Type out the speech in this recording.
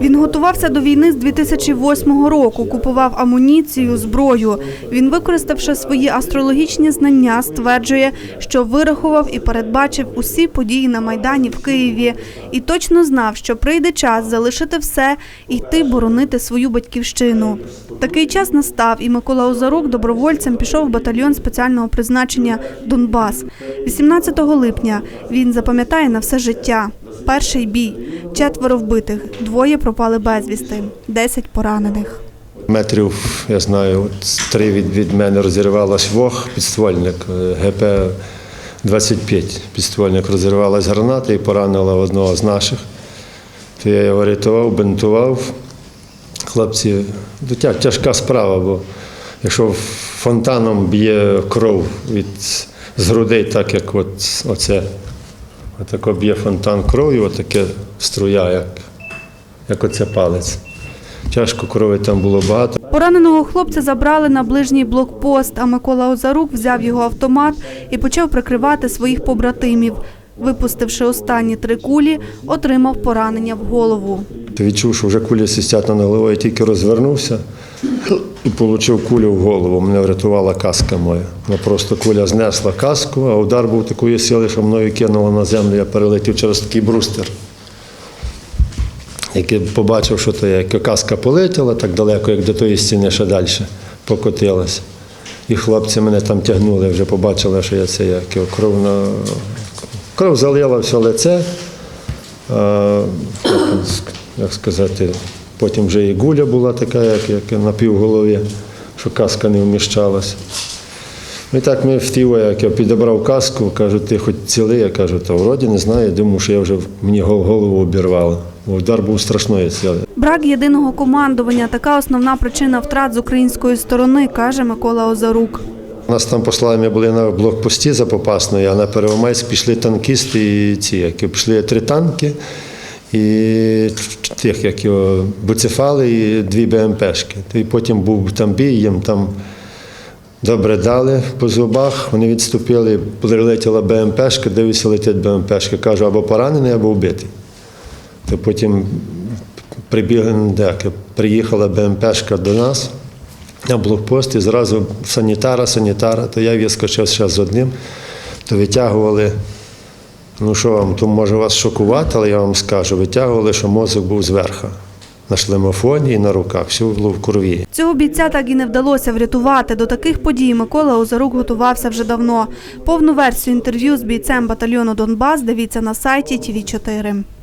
Він готувався до війни з 2008 року, купував амуніцію, зброю. Він, використавши свої астрологічні знання, стверджує, що вирахував і передбачив усі події на майдані в Києві, і точно знав, що прийде час залишити все і йти боронити свою батьківщину. Такий час настав, і Микола Озарук добровольцем пішов в батальйон спеціального призначення Донбас. 18 липня він запам'ятає на все життя. Перший бій, четверо вбитих, двоє пропали безвісти, 10 поранених. Метрів, я знаю, три від, від мене розірвалась вог, підствольник ГП 25 підствольник розірвалась граната і поранила одного з наших. То я його рятував, бинтував. Хлопці, ну, тяжка справа, бо якщо фонтаном б'є кров від з грудей, так як от оце, отако б'є фонтан кров'ю, отаке струя, як, як оце палець. Тяжко крові там було багато. Пораненого хлопця забрали на ближній блокпост, а Микола Озарук взяв його автомат і почав прикривати своїх побратимів. Випустивши останні три кулі, отримав поранення в голову. Відчув, що вже кулі свистять над головою, я тільки розвернувся і отримав кулю в голову. Мене врятувала каска моя. Ну, просто куля знесла каску, а удар був такої сили, що мною кинуло на землю. Я перелетів через такий брустер. Який побачив, що то як каска полетіла так далеко, як до тої стіни ще далі покотилась. І хлопці мене там тягнули, вже побачили, що я це як кров на кров залила все лице. А, як сказати, потім вже і гуля була така, як, як на півголові, що каска не вміщалась. Ну, І так ми в як я підібрав каску, кажу, ти хоч цілий, я кажу, та вроді не знаю, думаю, що я вже мені голову обірвало. Удар був страшної сили. Брак єдиного командування така основна причина втрат з української сторони, каже Микола Озарук. Нас там послали, ми були на блокпості за Попасною, а на Первомайськ пішли танкісти і ці, які пішли три танки і тих, як його буцефали, і дві БМПшки. І потім був там бій, їм там добре дали по зубах, вони відступили, прилетіла БМПшка, дивився, летить БМПшка. Кажу, або поранений, або вбитий. То потім прибігли, як, приїхала БМПшка до нас на блокпост і зразу санітара, санітара, то я вискочив ще з одним, то витягували. Ну що вам, то може вас шокувати, але я вам скажу, витягували, що мозок був зверху. На шлемофоні і на руках, все було в крові. Цього бійця так і не вдалося врятувати. До таких подій Микола Озарук готувався вже давно. Повну версію інтерв'ю з бійцем батальйону Донбас дивіться на сайті ТВ 4